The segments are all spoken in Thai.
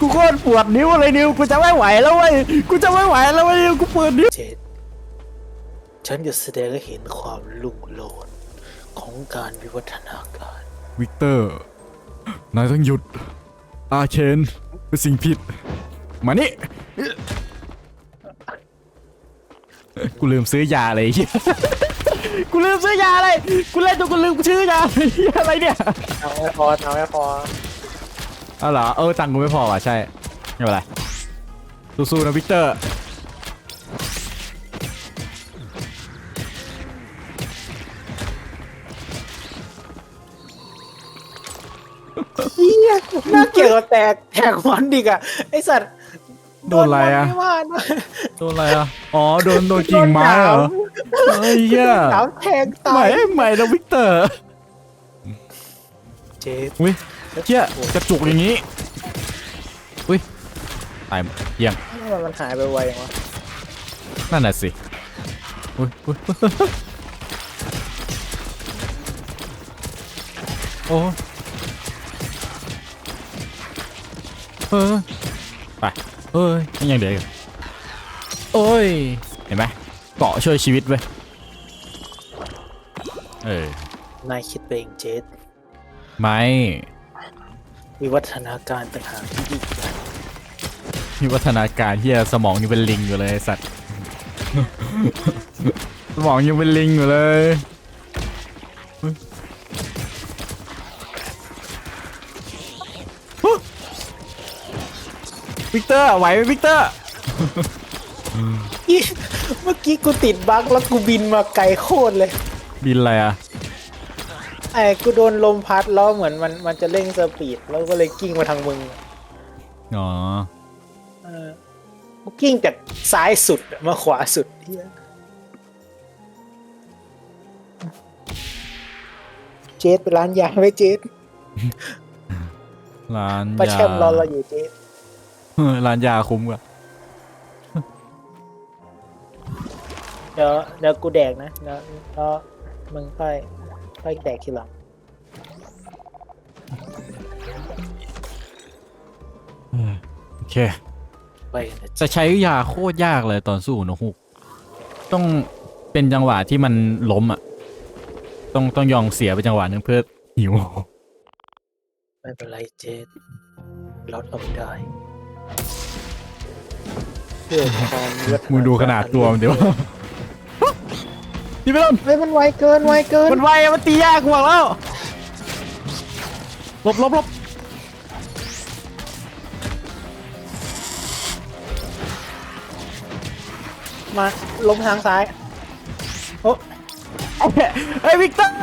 กูโคตรปวดนิ้วเลยนิ้วกูจะไม่ไหวแล้วเว้ยกูจะไม่ไหวแล้วเว้ยนิ้วกูปวดนิ้วเจดฉันจะแสดงให้เห็นความลุ่งโลนของการวิวัฒนาการ วิกเตอร์ นายต้องหยุด อาเคนเป็นสิ่งผิด มานี่ กูลืมซื้อยาเลยไอ้เหี้ยกูลืมซื้อยาเลย กูเล่นจนกูลืมซื้อยาเลยเหี้ยอะไรเนี่ย เอาไม่พอเอาไม่พอ เอาเหรอเออตังค์กูไม่พอว่ะใช่ ไม่เป็นไร สู้ๆนะวิกเตอร์เฮียน่าเกลียดกว่าแตกแตกมันดิกอะไอสัตว์โดนอะไรอะโดนมันไม่ว่านะโดนอะไรอะ อ๋อ โดนโดนกิ่งไม้เหรอเฮ้ยเหี้ยสาวแทงตาใหม่ยใหม่นะวิกเตอร์ เจ๊อุ้ย เชี่ยกระจุกอย่างนี้ อุ้ย ตายเยี่ยงทำไมมันหายไปไวอย่างวะนั่นน่ะสิ อุ้ยอุ้ยโอ้เออไปเอ้ยยังเด็กอยู่โอ้ย เห็นไหมเกาะช่วยชีวิตเว้ย เออ นายคิดไปเองเจดไม่ วิวัฒนาการต่างหากที่ยิ่งใหญ่มีวัฒนาการที่สมองยังเป็นลิงอยู่เลยไอ้สัตว์ สมองยังเป็นลิงอยู่เลยเฮ้ยฮึวิกเตอร์ไหวไหมวิกเตอร์อีเมื่อกี้กูติดบั๊กแล้วกูบินมาไกลโคตรเลย บินอะไรอะ ไอ้กูโดนลมพัดแล้วเหมือนมันมันจะเร่งสปีดแล้วก็เลยกิ้งมาทางมึงอ๋อเออกูกิ้งจากซ้ายสุดมาขวาสุดเหี้ยเจดไปร้านยาไว้เจดร้านป้ายาแช่มรอเราอยู่เจดเออร้านยาคุ้มกว่าเดี๋ยวเดี๋ยวกูแดกนะแล้วแล้วมึงค่อย ค่อยแดกทีหลังโอเค ไปนะจะใช้ยาโคตรยากเลยตอนสู้นกฮูกต้องเป็นจังหวะที่มันล้มอะ ต้องต้องยองเสียไปจังหวะหนึงเพื่อหิว ไม่เป็นไรเจดเราทำได้เพื่อความวิวัฒนาการมึงดูขนาดตัวมันเดี๋ยว นี่ไม่ต้องเฮ้ยมันไวเกินไวเกินมันไวอะมันตียากกว่าแล้วหลบหลบหลบมาล้มทางซ้ายโอ้เฮ้ยวิกเตอร์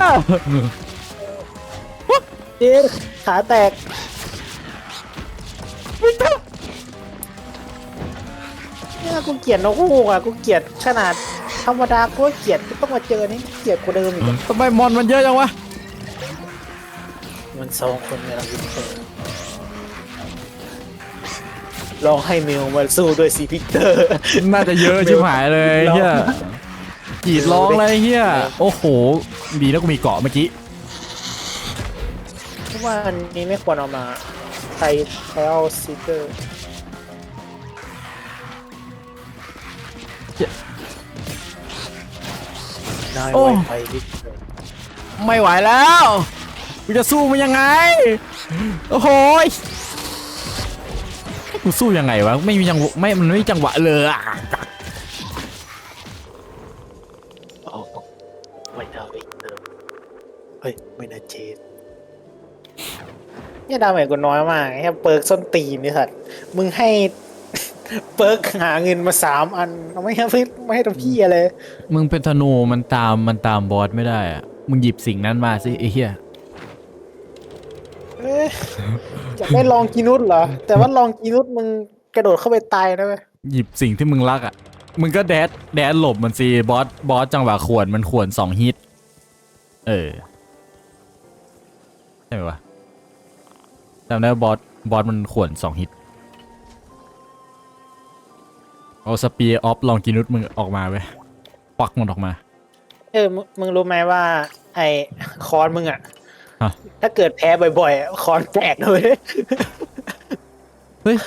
เจดขาแตกวิกเตอร์เนี่ยกูเกลียดนกฮูกอะกูเกลียดขนาด ธรรมดากูก็เกลียดกูต้องมาเจอนี่เกลียดกว่าเดิมอีกอะทำไมมอนมันเยอะจังวะมันสองคนไงล่ะวิกเตอร์ลองให้มิวมาสู้ด้วยสิพิกเตอร์ น่าจะเยอะชิบหายเลยเฮียกรีดร้องเลยเฮียโอ้โหดีแล้วกูมีเกาะเมื่อกี้เพราะว่าอันนี้ไม่ควรเอามาไทยไทเอาซิเกอร์ นายโอ้ ไวไปวิกเตอร์ไม่ไหวแล้วกูจะสู้มันยังไง โอ้โหยกูสู้ยังไงวะ ไม่มีจังหวะไม่ มันไม่มีจังหวะเลยอะโอ้ไม่น่าวิกเตอร์เฮ้ย ไม่น่าเจดเนี่ยดาเมจกูน้อยมากแค่เปิร์กส้นตีนนี่สัตว์มึงให้ เปิร์กหาเงินมาสามอันเอาไม่ให้ไม่ให้ทำพี่อะไรมึงเป็นธนูมันตามมันตามบอสไม่ได้อะมึงหยิบสิ่งนั้นมาสิไอ้เหี้ยเอ๊ะจะไม่ลองกินุสเหรอ แต่ว่าลองกินุสมึงกระโดดเข้าไปตายนะเว้ยหยิบสิ่งที่มึงรักอะ มึงก็แดดแดดหลบมันสิบอสบอสจังหวะขวนมันขวนสองฮิต เออใช่ไหมวะจำได้ว่าบอสบอสมันขวนสองฮิต เอาสปีออฟลองกินุสมึงออกมาเว้ยควักมันออกมา เออมึงมึงรู้ไหมว่า ไอ้คอนมึงอะฮะ ถ้าเกิดแพ้บ่อยๆอะคอนแตกเลยเฮ้ย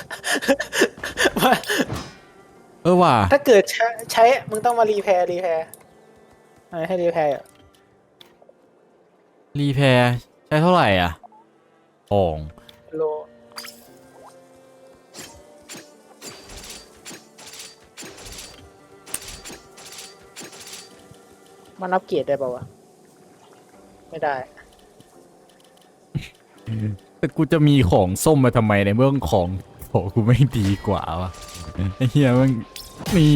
เออว่ะถ้าเกิดใช้ใช้ มึงต้องมารีแพร์รีแพร์อะไรให้รีแพร์อะรีแพร์ใช้เท่าไหร่อะโอ่งโล มันอัปเกรดได้ป่าวะ ไม่ได้ แต่กูจะมีของส้มมาทำไมในเมื่อของของกูไม่ดีกว่าวะไอ้เหี้ยมันมี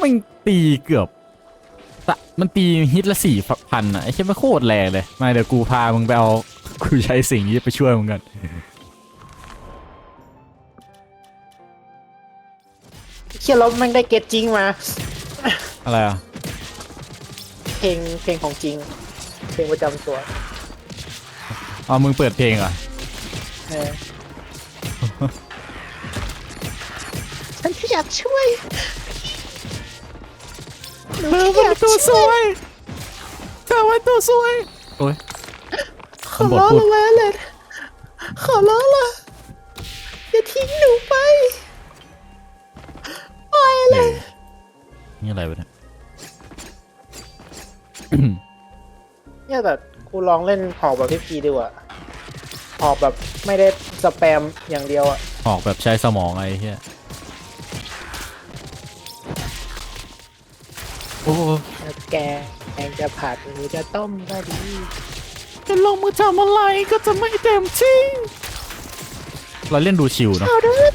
มันตีเกือบตะมันตีฮิตละสี่พันอะไอ้เชี่ยมันโคตรแรงเลยมาเดี๋ยวกูพามึงไปเอากูใช้สิ่งนี้ไปช่วยมึงกันเชี่ยแล้วแม่งได้เกตจริงมา อะไรอะ เพลงเพลงของจริง เพลงประจำตัวเอามึงเปิดเพลงเหรอะ เออฉันอยากช่วยเธอเป็นตัวสวยเธอเป็นตัวสวยโอ้ย ขอร้องละเลยขอร้องละอย่าทิ้งหนูไปปล่อยเลย นี่อะไรวะเนี่ย เนี่ยแต่กูลองเล่นหอกแบบพี่พีดีกว่าหอกแบบไม่ได้สแปมอย่างเดียวอะออกแบบใช้สมองไอ้เหี้ยโอ้โหแกแกงจะผัดหรือจะต้มก็ดีจะลงมือทำอะไรก็จะไม่เต็มที่เราเล่นดูชิวเนาะเอาด้วย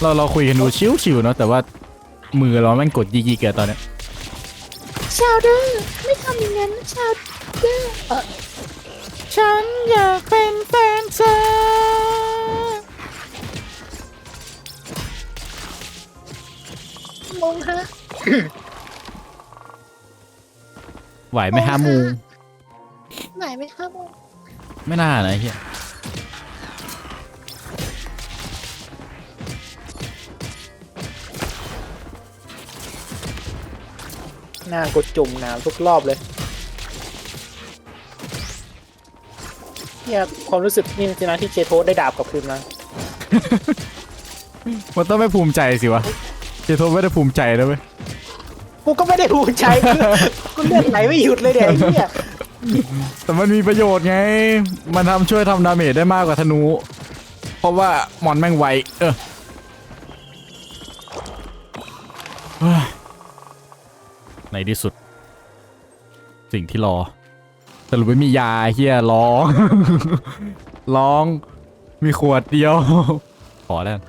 เราเราคุยกันดูชิวชิวๆเนาะแต่ว่า มือเราแม่งกดยีๆเกินตอนเนี้ยชาวเดอร์ไม่ทำอย่างนั้นชาวเดอร์เออฉันอยากเป็นแฟนเธอมงฮะไหวไหมฮะมูไหนไหมคะมงไม่น่านะไอ้เฮีย หน้ากูจุ่มน้ำทุกรอบเลยเนี่ยความรู้สึกนี่จริงๆนะที่เจโทสได้ดาบกลับคืนมามันต้องไม่ภูมิใจสิวะเจโทไม่ได้ภูมิใจนะเว้ยกูก็ไม่ได้ภูมิใจคือกูเลือดไหลไม่หยุดเลยเดี๋ยวไอ้เนี่ยแต่มันมีประโยชน์ไง มันทำช่วยทำดาเมจได้มากกว่าธนู เพราะว่ามอนแม่งไวเออ ในที่สุด สิ่งที่รอสรุปไม่มียาเฮียร้อง ร้อง มีขวดเดียว ขอแล้วกัน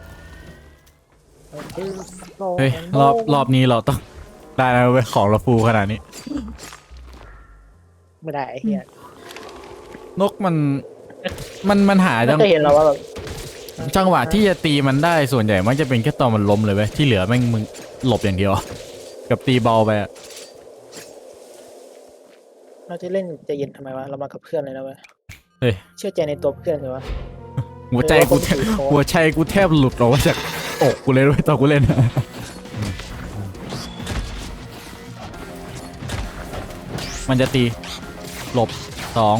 เฮ้ยรอบรอบนี้เราต้องได้แล้วเว้ยของเราฟูขนาดนี้ ไม่ได้ไอ้เหี้ยนกมัน มันมันหาจังจะเห็นเราว่าแบบจังหวะที่จะตีมันได้ส่วนใหญ่มันจะเป็นแค่ตอนมันล้มเลยเว้ยที่เหลือแม่งมึงหลบอย่างเดียว กับตีเบาไปอะ เราจะเล่นใจะเย็นทำไมวะ เรามากับเพื่อนเลยนะเว้ยเฮ้ย เชื่อใจในตัวเพื่อนเลยวะ หัวใจกูแทบเออว่าคนถือโค้ด หัวใจกูแทบหลุดออกมาจากอกกูเลยด้วยตอนกูเล่นมันจะตี หลบสอง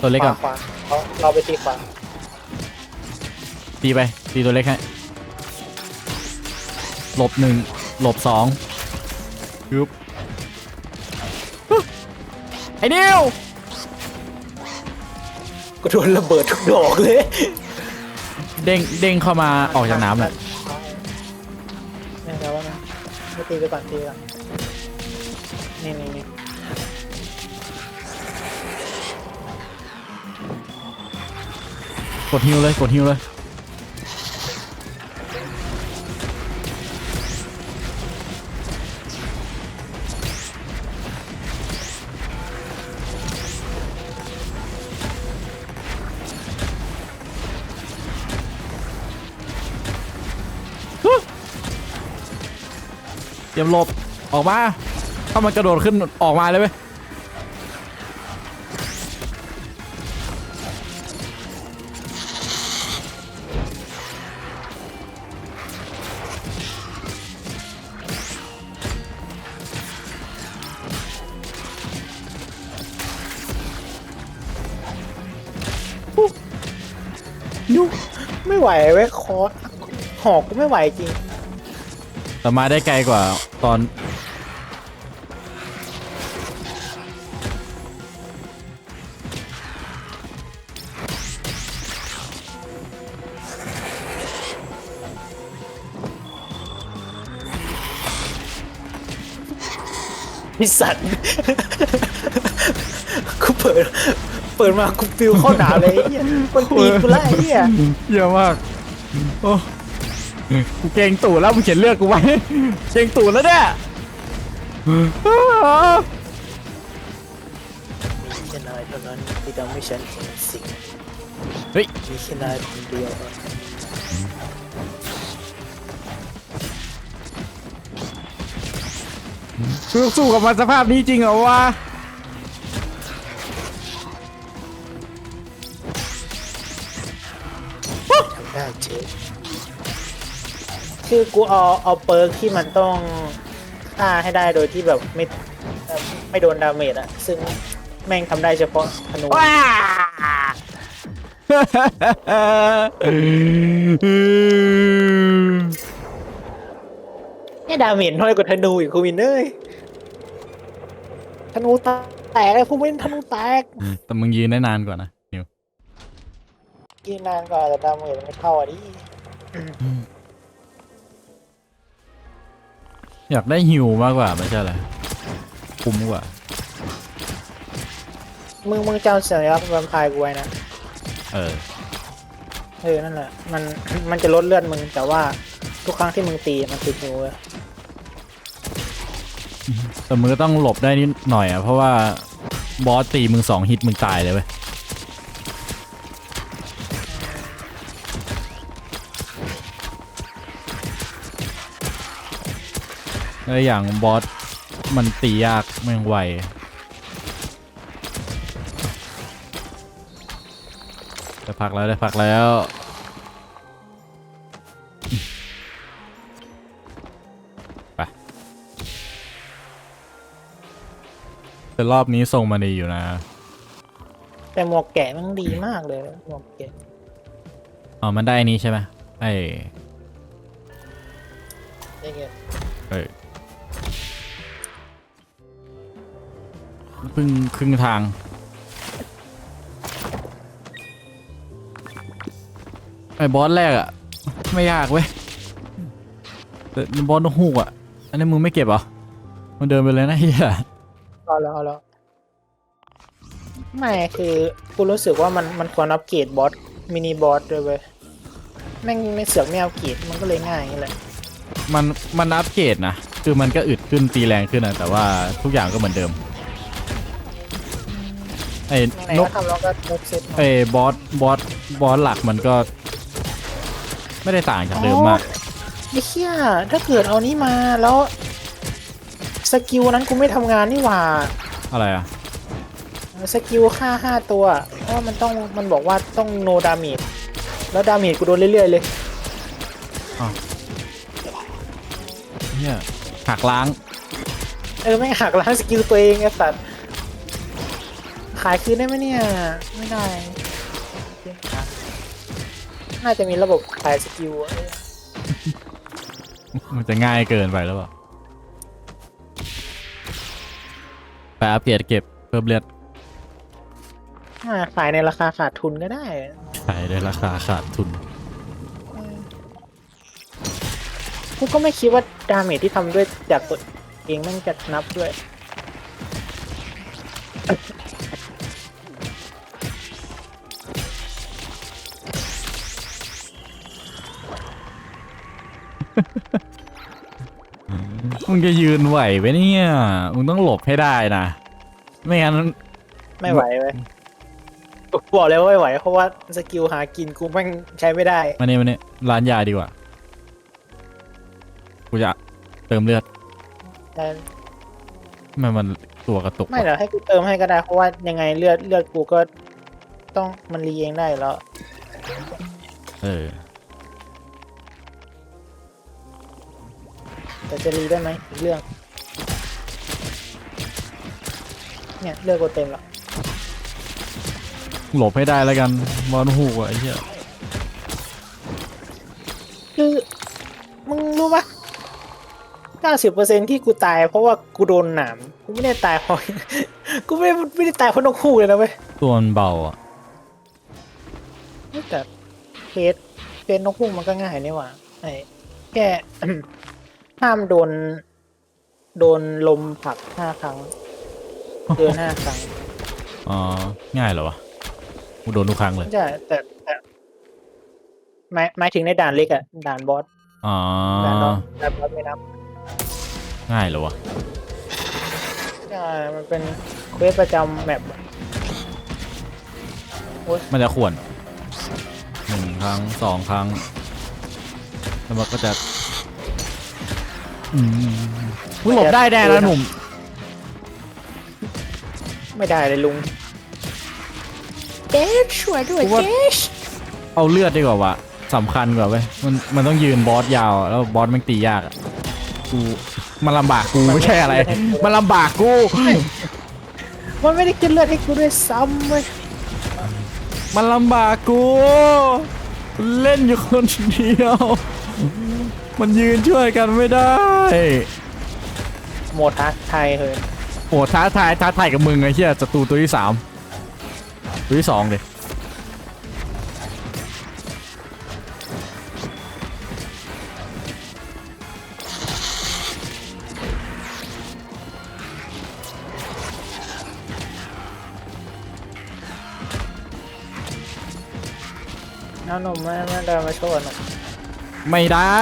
ตัวเล็กขอะวาขวาเราเราไปตีขวาตีไปตีตัวเล็กให้หลบหนึ่ง หลบสองยึบไอ้นิวกูโดนระเบิดทุกดอกเลย เด้งเด้งเข้ามาออกจากน้ำเลยนี่แล้วนะไม่ตีไปก่อนตีไปก่อนนี่นี่นี่กดฮิวเลยกดฮิวเลย ยมหลบ ออกมา ถ้ามันกระโดดขึ้นออกมาเลยไหมยุไม่ไหวเว้ยคอร์สหอกกูไม่ไหวจริง แต่มาได้ไกลกว่า ตอน พิสัตว์กูเปิด เปิดมากูฟิวเข้าหนาวเลยไอ้เหี้ยมันตีกูละไอ้เหี้ยเยอะมาก โอ้ กูเกรงตูดแล้วมึงเขียนเลือกกูไว้เกรงตูดแล้วเนี่ยมีแค่นายเท่านั้นที่ทำให้ฉันเห็นสิ่งเฮ้ยมีแค่นายคนเดียวสู้สู้กับมันสภาพนี้จริงเหรอวะ คือกูเอาเอาเปิร์กที่มันต้องฆ่าให้ได้โดยที่แบบไม่เอ่อไม่โดนดาเมจอะซึ่งแม่งทำได้เฉพาะธนูเนี่ยดาเมจน้อยกว่าธนูอีกคูวินเอ้ยธนูแตกไอ้คูวินธนูแตกแต่มึงยืนได้นานกว่านะนิวกินนานกว่าแต่ดาเมจมันไม่เท่าอะดิ อยากได้ฮิวมากกว่าไม่ใช่เหรอคุ้มกว่า มึงมึงจำสัญลักษณ์แวมไพร์กูไว้นะ เออ เออ นั่นแหละ มัน มันจะลดเลือดมึง แต่ว่าทุกครั้งที่มึงตีมันติดนิ้วเว้ยแต่มึงก็ต้องหลบได้นิดหน่อยอะ เพราะว่าบอสตีมึงสองฮิตมึงตายเลยเว้ย แล้วอย่างบอสมันตียากแม่งไวได้พักแล้วได้พักแล้วไปแต่รอบนี้ส่งมาดีอยู่นะ แต่หมวกแกะมันดีมากเลยหมวกแกะอ๋อมันได้อันนี้ใช่ไหมไอ้ ได้เงี้ย เพิ่งครึ่งทาง ไอ้บอสแรกอะไม่ยากเว้ยแต่บอสนกฮูกอะอันนี้มึงไม่เก็บเหรอ มันเดินไปเลยนะเฮียเอาแล้วเอาแล้วไม่คือกูรู้สึกว่ามันมันควรอัปเกรดบอสมินิบอสด้วยเว้ยแม่งไม่เสือกไม่อัปเกรดมันก็เลยง่ายอย่างนี้แหละมันมันอัปเกรดนะ คือมันก็อึดขึ้นตีแรงขึ้นนะแต่ว่าทุกอย่างก็เหมือนเดิม ไอ้ไหนนๆกก็ทำแล้วก็ลบเซตมาไอ้บอสบอสบอสหลักมันก็ ไม่ได้ต่างจากเดิมมาก ไอ้เหี้ยถ้าเกิดเอานี้มาแล้วสกิลนั้นกูไม่ทำงานนี่หว่าอะไรอะสกิลฆ่าห้าตัวเพราะว่ามันต้องมันบอกว่าต้องโนดา a g e แล้วดา a g e กูโดนเรื่อยๆเลย เนี่ยหักล้าง เออไม่งหักล้างสกิลตัวเองไอ้สัตว์ ขายคืนได้ไหมเนี่ย ไม่ได้ น่าจะมีระบบขายสกิลอะเออมันจะง่ายเกินไปแล้วเปล่าไปอัปเกรดเก็บเพิ่มเลือดอ่าขายในราคาขาดทุนก็ได้ขายได้ราคาขาดทุน กูก็ไม่คิดว่าดาเมจที่ทำด้วยจากตัวเองแม่งจะนับด้วย มึงจะยืนไหวไหมเนี่ย มึงต้องหลบให้ได้นะ ไม่งั้น ไม่ไหวเว้ยกูบอกเลยว่าไม่ไหว เพราะว่าสกิลหากินกูแม่งใช้ไม่ได้ มาเนี่ยมาเนี่ยร้านยาดีกว่า กูจะเติมเลือดแต่ทำไมมันตัวกระตุก ไม่วะเดี๋ยวให้กูเติมให้ก็ได้ เพราะว่ายังไงเลือดเลือดกูก็ต้องมันรีเองได้แล้ว เออ แต่จะรีได้ไหมอีกเรื่อง เนี่ยเลือดกูเต็มแล้วหลบให้ได้แล้วกันบอลหูอะไอ้เหี้ยคือมึงรู้ปะเก้าสิบเปอร์เซ็นที่กูตาย เพราะว่ากูโดนหนามกูไม่ได้ตายเพราะ กูไม่ไม่ได้ตายเพราะนกคู่เลยนะเว้ยตัวมันเบาอะแต่เฟสเฟสนกคู่มันก็ง่ายนี่หว่าไอ้แค่ ห้ามโดน โดนลมผลักห้าครั้งเกินห้าครั้งอ๋อ ง่ายเหรอวะกูโดนทุกครั้งเลย ใช่แต่แต่หมายหมายถึงในด่านเล็กอะด่านบอสอ๋อ ด่านบอสด่านบอสไม่นับง่ายเหรอวะใช่มันเป็นเควสประจำแมปอะมันจะข่วนหนึ่งครั้งสองครั้ง แล้วมันก็จะอื มมึงหลบได้แน่นะหนุ่ม ไม่ได้เลยลุงเจสช่วยด้วยกูว่า เจสเอาเลือดดีกว่าวะสำคัญกว่าเว้ยมันมันต้องยืนบอสยาวอะแล้วบอสแมันตียากอะกูมันลำบากกูไม่ใช่อะไร มันลำบากกู มันไม่ได้กินเลือดให้กูด้วยซ้ำเว้ยมันลำบากกู เล่นอยู่คนเดียว มันยืนช่วยกันไม่ได้โหมดท้าทายเลยโอ้ท้าทายท้าทายกับมึงไอ้เหี้ยศัตรูตัวที่สามตัวที่สองเลยน้าหนุ่มไม่ไม่เดินมาช่วยหนุ่ม ไม่ได้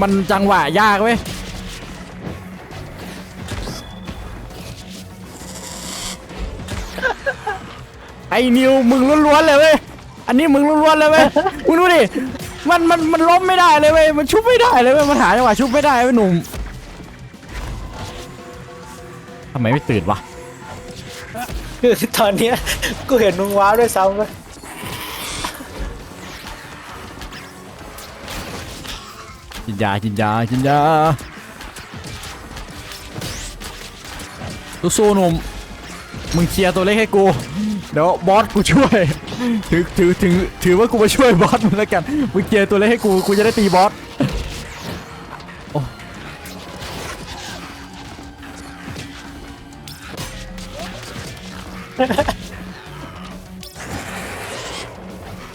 มันจังหวะยากเว้ยไอ้นิวมึงล้วนๆเลยเว้ย อันนี้มึงล้วนๆเลยเว้ยมึงดูดิ มันมันมันล้มไม่ได้เลยเว้ย มันชุบไม่ได้เลยเว้ย มันหาจังหวะชุบไม่ได้เว้ยหนุ่มทำไมไม่ตื่นวะ คือตอนเนี้ยกูเห็นมึงว้าวด้วยซ้ำเว้ย นยากินยากินยาสู้ๆหนุ่มมึงเคลียร์ตัวเล็กให้กู เดี๋ยวบอสกูช่วย ถือถือถือถือว่ากูมาช่วยบอสมึงแล้วกัน มึงเคลียร์ตัวเล็กให้กู กูจะได้ตีบอส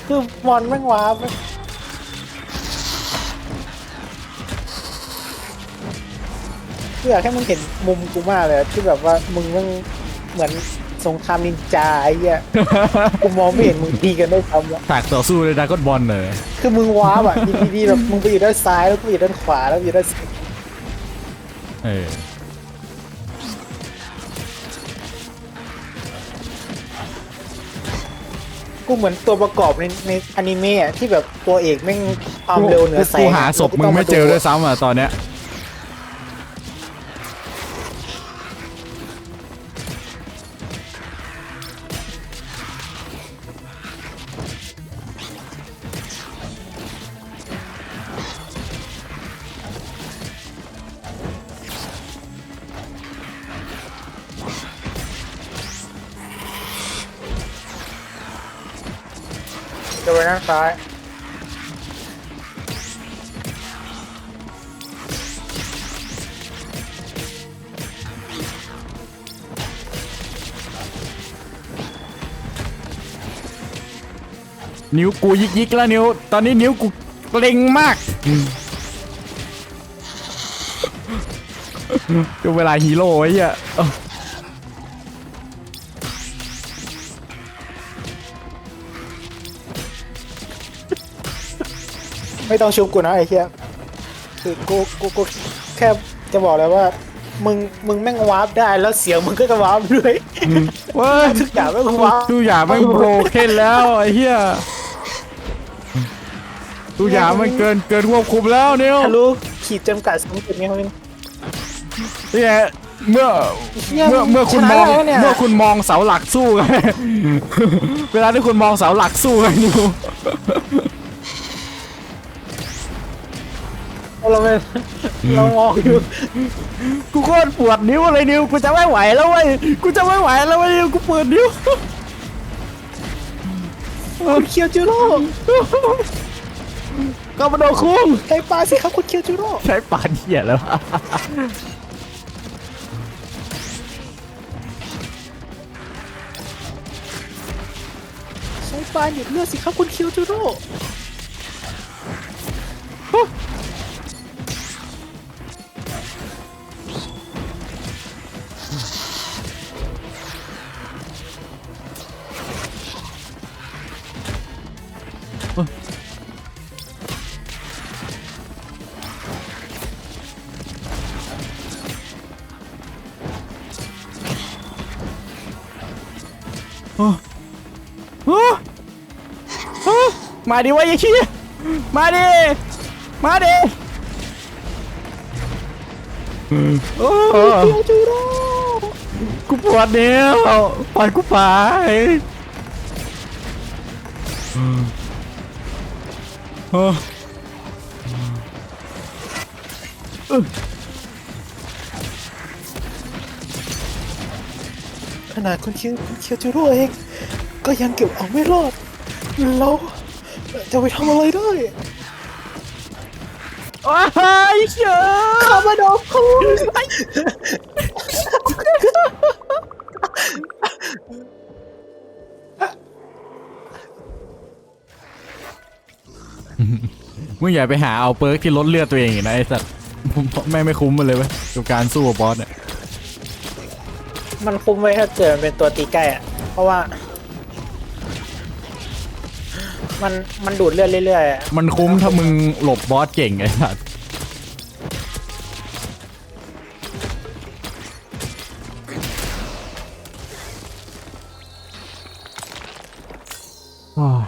คือมอนแม่งว้าวเว้ยคืออยากให้มึงเห็นมุมกูมากเลยอะที่แบบว่ามึงแม่งเหมือนสงครามนินจาไอ้เหี้ยกูมองไม่เห็นมึงตีกันด้วยซ้ำอะฉากต่อสู้เลยดากอนบอลเลยคือมึงว้าบอะดีดีๆแบบมึงไปอยู่ด้านซ้ายแล้วกูอยู่ด้านขวาแล้วกูอยู่ด้านซ้ายเออกูเหมือนตัวประกอบในในอนิเมะอะที่แบบตัวเอกแม่งความเร็วเหนือแสงกูหาศพมึงไม่เจอด้วยซ้ำอะตอนเนี้ย จะไปด้านซ้าย นิ้วกูยิกยิกๆแล้วนิ้ว ตอนนี้นิ้วกูเกร็งมากก็เวลาฮีโร่ไอ้เหี้ยเอ้า ไม่ต้องชุบกูนะไอ้เหี้ยคือกูกูกูแค่จะบอกเลยว่า มึงมึงแม่งวาร์ปได้แล้วเสียงมึงก็จะวาร์ปด้วยเว้ยทุกอย่างแม่งวาร์ปทุกอย่างมันโบรเคนแล้วไอ้เหี้ยทุกอย่างมันเกินเกินควบคุมแล้วนิ้วทะลุขีดจำกัดสมจุดไงมึงเนี่ยเมื่อเหี้ยเมื่อเมื่อคุณชนะมองแล้วเนี่ยเมื่อคุณมองเสาหลักสู้ไงเวลาที่คุณมองเสาหลักสู้ไงนิ้ว เราไม่เรามองอยู่กูโคตรปวดนิ้วเลยนิ้วกูจะไม่ไหวแล้วเว้ยกูจะไม่ไหวแล้วเว้ยนิ้วกูปวดนิ้วคุณเคียวจูโร่ก็มาโดนคุ้งใช้ปลาสิครับคุณเคียวจูโร่ใช้ปานเหี้ยแล้วใช้ปลาหยุดเลือดสิครับคุณเคียวจูโร่ มาดิวะยายขี้มาดิ มาดิโอ้เคียวจูโร่กูปวดเนี้ยวปล่อยกูไปโอ้ขนาดคุณเคียวคุณเคียวจูโร่เอง ก็ยังเก็บเอาไม่รอดเรา จะไปทำอะไรได้ว้ายเชื่อข้ามาดอกคุณมึงอย่าไปหาเอาเปิร์กที่ลดเลือดตัวเองอีกนะไอ้สัตว์แม่งไม่คุ้มมันเลยเว้ยกับการสู้กับบอสเนี่ยมันคุ้มไว้ถ้าเกิดมันเป็นตัวตีใกล้อะเพราะว่า มันมันดูดเลือดเรื่อยๆอะมันคุ้มถ้ามึงหลบบอสเก่งไอ้สัตว์ว้าว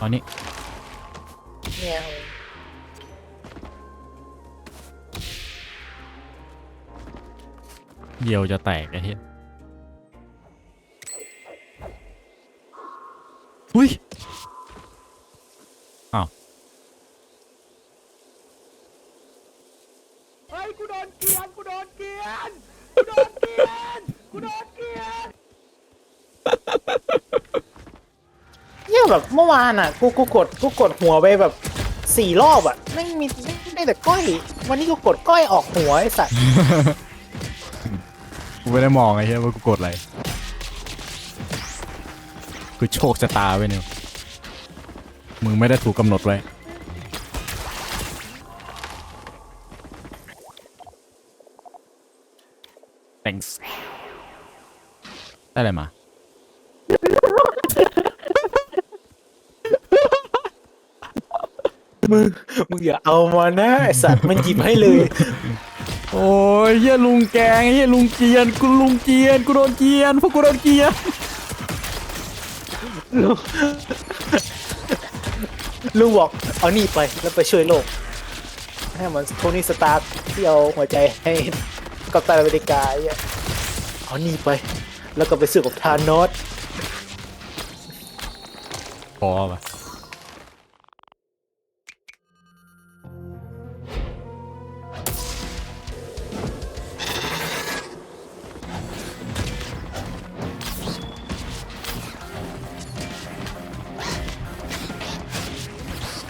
ตอนนี้เนี่ยเดียวจะแตกไอ้เหี้ยอุ้ยอ้าวเฮ้ยกูโดนเกียนกูโดนเกียนกูโดนเกียนกูโดนเกียนเนี่ยแบบเมื่อวานอะ กูกูกดกูกดหัวไปแบบสี่รอบอะไม่มีไม่ได้แต่ก้อย วันนี้กูกดก้อยออกหัวไอ้สัตว์กูไม่ได้มองไอ้เหี้ยว่ากูกดอะไร กูโชคชะตาไว้เนี่ยมึงไม่ได้ถูกกำหนดไว้ thanks ได้อะไรมา มึงมึงอย่าเอามานะไอ้สัตว์มันหยิบให้เลย โอ้ยเฮียลุงแกงเฮียลุงเกียนกูลุงเกียนกูโดนเกียนพวกกูโดนเกียนลุงบอกเอานี่ไปแล้วไปช่วยโลกให้เหมือนโทนี่สตาร์ที่เอาหัวใจให้ กัปตันอเมริกาไอ้เหี้ยเอานี่ไป แล้วก็ไปสู้กับทานอสพอปะ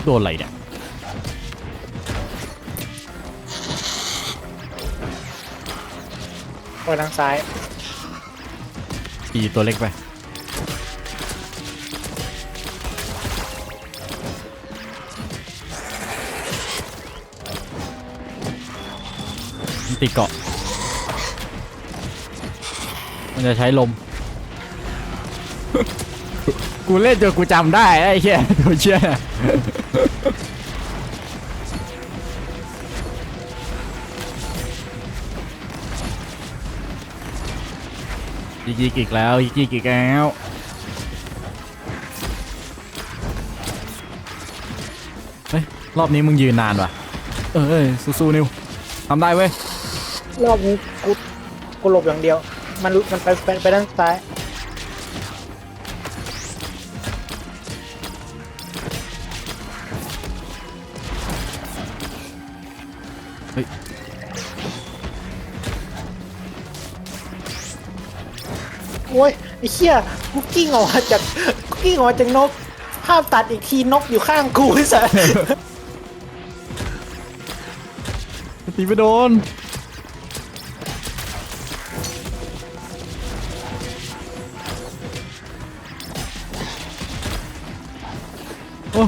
โดนอะไรเนี่ย ไปทางซ้ายตีตัวเล็กไปมันติดเกาะ มันจะใช้ลม กูเล่นจนกูจำได้ไอ้เชี่ยตัวเชี่ย ยิกยิกอีกแล้วยิกยิกอีกแล้วเฮ้ยรอบนี้มึงยืนนานว่ะ เออเอ้สู้ๆนิวทำได้เว้ยรอบนี้กูกูหลบอย่างเดียว มันมันไปไปไปด้านซ้าย ไอ้เหี้ยกูกิ้งออกมาจากกิ้งออกมาจากนก ภาพตัดอีกทีนกอยู่ข้างกูไอ้สัสตีไปโดน โอ้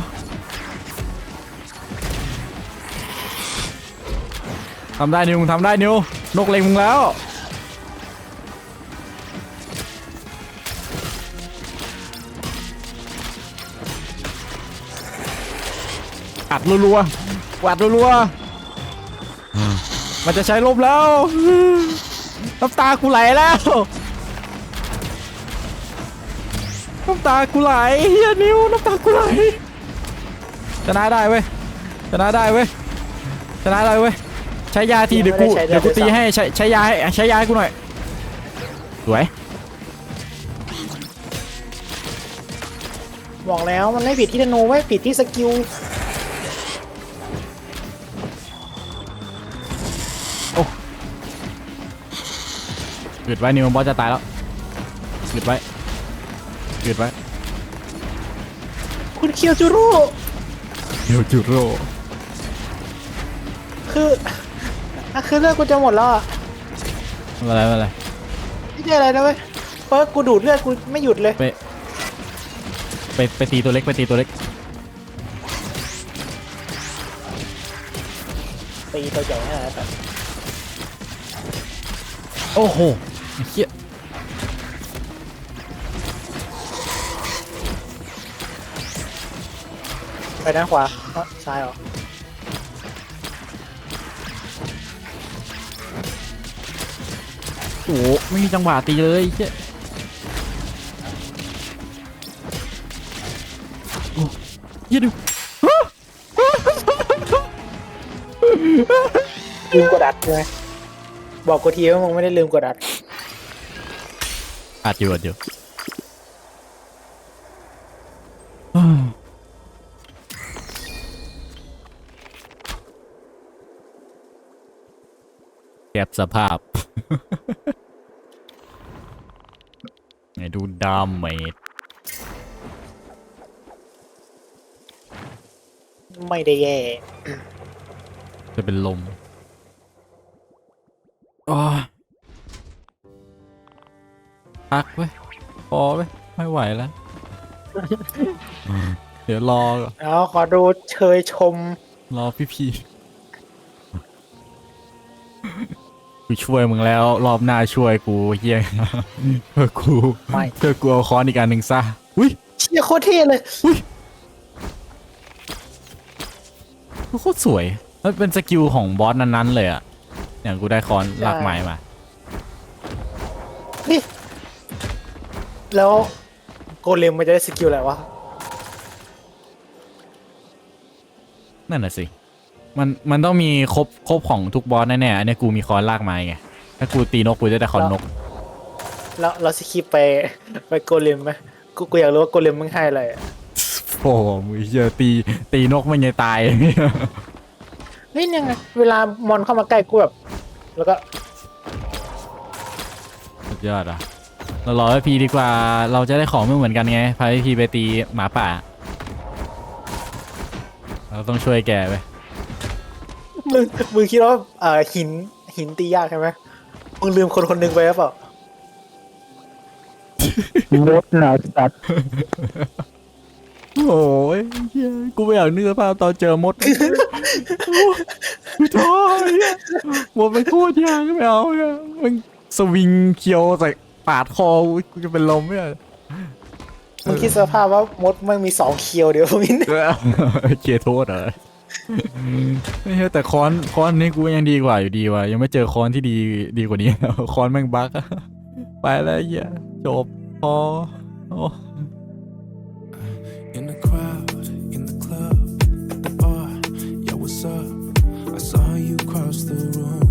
ทำได้นิวมึงทำได้นิวนกเล็งมึงแล้ว อัดรัวๆอัดรัวๆมันจะใช้ลมแล้วน้ำตากูไหลแล้วน้ำตากูไหลเฮียนิวน้ำตากูไหลชนะได้เว้ยชนะได้เว้ยชนะได้เว้ยใช้ยาทีเดี๋ยวกูเดี๋ยวกูตีให้ใช้ใช้ยาให้ใช้ยาให้กูหน่อยสวยบอกแล้วมันไม่ผิดที่ธนูไม่ผิดที่สกิล ดไว้นิวบอสจะตายแล้วหยุดไว้หยุดไว้คุณเคียวจูรุเดี๋ยวจุดโรคืออะคือเลือดกูจะหมดแล้วอะไม่เป็นไรไม่เป็นไรไม่ใช่อะไรนะเว้ยเพราะกูดูดเลือดกูไม่หยุดเลยไปไปไปตีตัวเล็กไปตีตัวเล็กตีตัวใหญ่ขนาดนั้นโอ้โหไอ้ เฮียไปด้านขวาเอ้าซ้ายเหรอโอ้โหไม่มีจังหวะตีเลยไอ้เฮียโอ้เฮียดูลืมกดอัดใช่ไหมบอกกูทีว่ามึงไม่ได้ลืมกดอัด อัดอยู่อัดอยู่เก็บสภาพ ไงดูดามเมจไม่ได้แย่ จะเป็นลมโอ้ย พักเว้ยพอเว้ยไม่ไหวแล้ว เดี๋ยวรอก่อนแล้วขอดูเชยชม รอพี่พีกูช่วยมึงแล้วรอบหน้าช่วยกูเฮียเพื่อกูไม่ เพื่อกูเอาค้อนอีกอันหนึ่งซะอุ้ยเชี่ยโคตรเท่เลยโคตรสวยมันเป็นสกิลของบอสนั้นๆเลยอะอย่างกูได้ค้อนลากไม้มา นี่ แล้วโกเลมมันจะได้สกิลอะไรวะ นั่นน่ะสิ มันมันต้องมีครบครบของทุกบอสแน่ๆอันเนี้ยกูมีคอนลากไม้ไง ถ้ากูตีนกกูจะได้คอนนก แล้วเราสกิปไปไปโกเลมไหมกูกูอยากรู้ว่าโกเลมมึงให้อะไรอะโอ้โหมึงเหี้ยตีตีนกมันยังตาย เฮ้ยยังไงเวลามอนเข้ามาใกล้กูแบบ แล้วก็สุดยอดอะ เรารอให้พีดีกว่า เราจะได้ของไม่เหมือนกันไง พาพี่พีไปตีหมาป่า เราต้องช่วยแกไปมึงมึงคิดว่าเอ่อหินหินตียากใช่ไหมมึงลืมคนคนหนึ่งไปหรือเปล่ามดหนาสัตว์โอ้ยเหี้ยกูไม่อยากนึกสภาพตอนเจอมดกูท้อไอ้เหี้ยมดมันโคตรยากไม่เอาเนี่ยมันสวิงเคียวใส่ ปาดคอกูจะเป็นลมเนี่ยมึงคิดสภาพว่ามดมันมีสองเคียวเดี๋ยวมินเคียโทษเหรอไม่แต่ค้อนค้อนนี้กูยังดีกว่าอยู่ดีว่ะยังไม่เจอค้อนที่ดีดีกว่านี้ค้อนแม่งบั๊กไปแล้วเหี้ยจบพอโอ้ In the crowd, in the club, at the bar, yo, what's up? I saw you cross the room.